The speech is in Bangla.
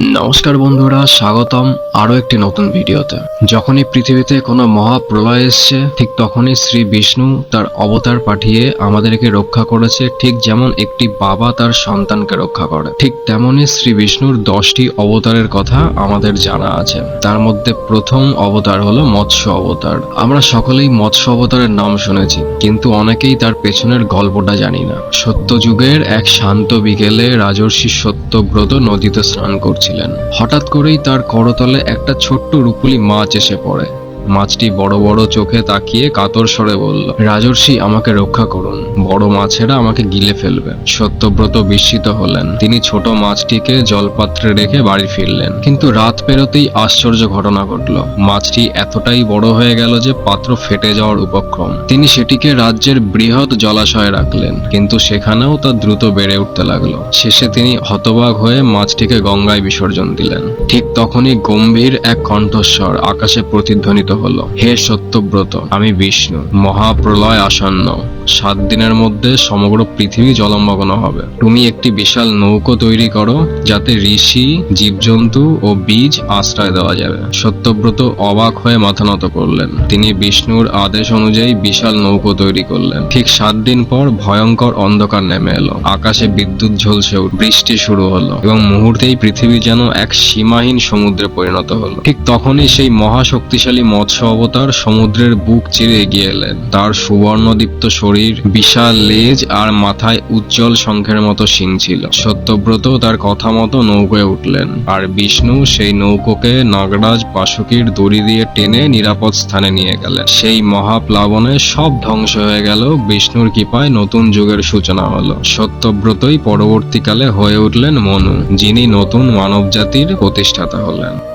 নমস্কার বন্ধুরা, স্বাগতম আরও একটি নতুন ভিডিওতে। যখনই পৃথিবীতে কোনো মহাপ্রলয় এসছে, ঠিক তখনই শ্রী বিষ্ণু তার অবতার পাঠিয়ে আমাদেরকে রক্ষা করেছে, ঠিক যেমন একটি বাবা তার সন্তানকে রক্ষা করে। ঠিক তেমনই শ্রী বিষ্ণুর দশটি অবতারের কথা আমাদের জানা আছে। তার মধ্যে প্রথম অবতার হলো মৎস্য অবতার। আমরা সকলেই মৎস্য অবতারের নাম শুনেছি, কিন্তু অনেকেই তার পেছনের গল্পটা জানি না। সত্য যুগের এক শান্ত বিকেলে রাজর্ষি সত্যব্রত নদীতে স্নান করছিলেন। হঠাৎ করেই তার করতলে একটা ছোট্ট রুপুলি মাছ এসে পড়ে। মাছটি বড় বড় চোখে তাকিয়ে কাতর স্বরে বলল, রাজর্ষি, আমাকে রক্ষা করুন। বড় মাছেরা আমাকে গিলে ফেলবে। সত্যব্রত বিস্মিত হলেন। তিনি ছোট মাছটিকে জলপাত্রে রেখে বাড়ি ফিরলেন। কিন্তু রাত পেরোতেই আশ্চর্য ঘটনা ঘটল। মাছটি এতটাই বড় হয়ে গেল যে পাত্র ফেটে যাওয়ার উপক্রম। তিনি সেটিকে রাজ্যের বৃহৎ জলাশয়ে রাখলেন। কিন্তু সেখানেও তা দ্রুত বেড়ে উঠতে লাগল। শেষে তিনি হতবাক হয়ে মাছটিকে গঙ্গায় বিসর্জন দিলেন। ঠিক তখনই গম্ভীর এক কণ্ঠস্বর আকাশে প্রতিধ্বনিত হলো। হে সত্যব্রত, আমি বিষ্ণু, মহাপ্রলয় আসন্ন। সাত দিনের মধ্যে সমগ্র পৃথিবী জলমগ্ন হবে। তুমি একটি বিশাল নৌকো তৈরি করো, যাতে ঋষি, জীবজন্তু ও বীজ আশ্রয় দেওয়া যাবে। সত্যব্রত অবাক হয়ে মাথা নত করলেন। তিনি বিষ্ণুর আদেশ অনুযায়ী বিশাল নৌকো তৈরি করলেন। ঠিক সাত দিন পর ভয়ঙ্কর অন্ধকার নেমে এলো। আকাশে বিদ্যুৎ ঝলসে বৃষ্টি শুরু হলো এবং মুহূর্তেই পৃথিবী যেন এক সীমাহীন সমুদ্রে পরিণত হলো। ঠিক তখনই সেই মহাশক্তিশালী মৎস্য অবতার সমুদ্রের বুক চিরে এগিয়ে এলেন। তার সুবর্ণদীপ্ত শরীর, বিশাল লেজ আর মাথায় উজ্জ্বল শঙ্খের মতো শিং ছিল। সত্যব্রত তার কথা মতো নৌকোয় উঠলেন। আর বিষ্ণু সেই নৌকোকে নাগরাজ বাসুকীর দড়ি দিয়ে টেনে নিরাপদ স্থানে নিয়ে গেলেন। সেই মহাপ্লাবনে সব ধ্বংস হয়ে গেল। বিষ্ণুর কৃপায় নতুন যুগের সূচনা হলো। সত্যব্রতই পরবর্তীকালে হয়ে উঠলেন মনু, যিনি নতুন মানবজাতির প্রতিষ্ঠাতা হলেন।